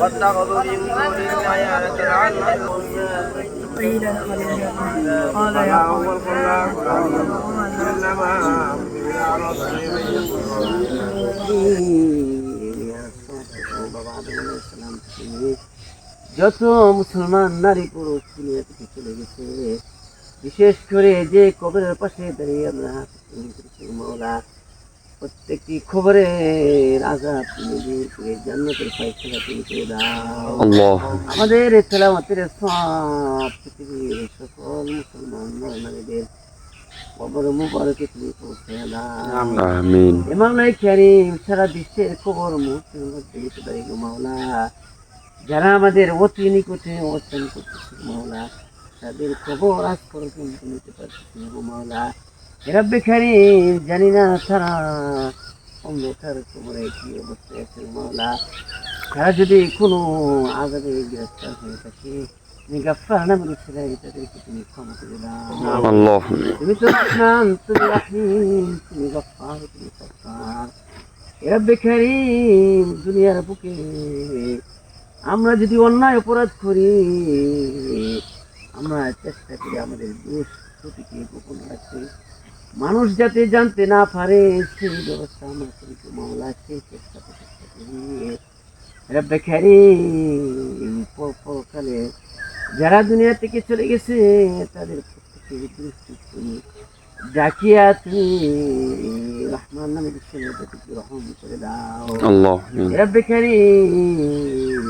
واتخذوا من دون الله آلهة لعلهم قيل ادخل قال يا قوم إنما যত মুসলমান নারী পুরুষ দুনিয়া থেকে চলে গেছে বিশেষ করে যে কবরের পাশে দাঁড়িয়ে আমরা মাওলা প্রত্যেকটি খবরের আজাব তুমি দূর করে জান্নাতের ফাইসলা তুমি করে দাও। আমাদের এই তেলাওয়াতের সব পৃথিবীর সকল মুসলমান নারীদের কবর মুবারকে তুমি পৌঁছে দাও। কারিম সারা বিশ্বের খবর মুহূর্তের মধ্যে মাওলা। যারা আমাদের অতি নিকটে অবস্থান করতেছে মাওলা তাদের খবর আজ পর্যন্ত নিতে পারছি মাওলা। রাব্বে কারিম জানি না তারা অন্ধকার খবরে কি অবস্থায় আছে মাওলা। তারা যদি কোনো আজাবে গ্রেফতার হয়ে থাকে তুমি গাফার নামের ছেলে তাদেরকে তুমি ক্ষমা করে দাও। তুমি তো রহমান তুমি রাহিম তুমি গফার তুমি সত্তার রব্বে কারীম দুনিয়ার বুকে। আমরা যদি অন্যায় অপরাধ করি আমরা চেষ্টা করি আমাদের দোষ ত্রুটিকে গোপন রাখতে। মানুষ যাতে জানতে না পারে সেই ব্যবস্থা আমরা করি। তো মামলা সেই চেষ্টা প্রচেষ্টা করি রব্বে পর- পরকালে যারা দুনিয়া থেকে চলে গেছে তাদের প্রত্যেকের দৃষ্টি তুমি ডাকিয়া তুমি রহমান নামে তাদেরকে রহম করে দাও। রব্বে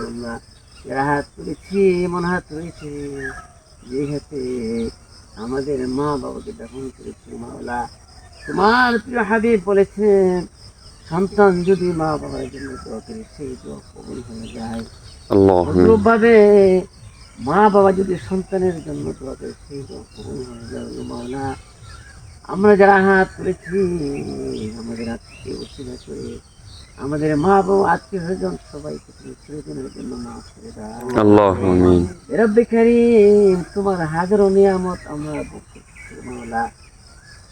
আমরা যারা হাত তুলেছি এমন হাত রয়েছে যে হাতে আমাদের মা বাবাকে দাফন করেছে মাওলা তোমার প্রিয় হাবিব বলেছেন সন্তান যদি মা বাবার জন্য দোয়া করে সেই দোয়া কবুল হয়ে যায়। অনুরূপভাবে মা বাবা যদি সন্তানের জন্য দোয়া করে সেই দোয়া কবুল হয়ে গো মাওলা। আমরা যারা হাত তুলেছি আমাদের আত্মীয় উচিলা করে আমাদের মা বাবা আত্মীয় স্বজন সবাইকে চিরদিনের জন্য মাফ করে দাও। আল্লাহ আমিন। রব্বে কারীম তোমার হাজারো নিয়ামত আমরা ভোগ মাওলা।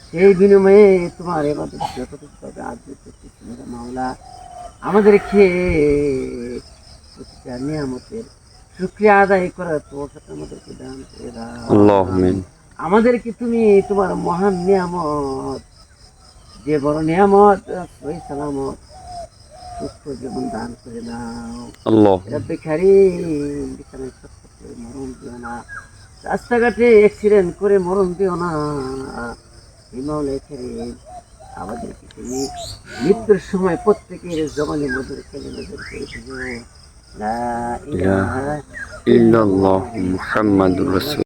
সেই বিনিময়ে তোমার এবাদত যতটুকুভাবে আদর করতেছি মাওলা। আমাদেরকে প্রতিটা নিয়ামতের শুক্রিয়া আদায় করার তোফাত আমাদেরকে দান করে দাও। আল্লাহ আমিন। আমাদেরকে তুমি তোমার মহান নিয়ামত যে বড় নিয়ামত সালামত সুস্থ জীবন দান করে দাও আল্লাহ। রব্বে কারীম বিছানায় সত্য করে মরণ দিও না। রাস্তাঘাটে অ্যাক্সিডেন্ট করে মরণ দিও না। হিমালয় কারীম আমাদেরকে তুমি মৃত্যুর সময় প্রত্যেকের জবানে মধুর খেলে নজর করে দিও। লা ইলাহা ইল্লাল্লাহ মুহাম্মাদুর রাসূল।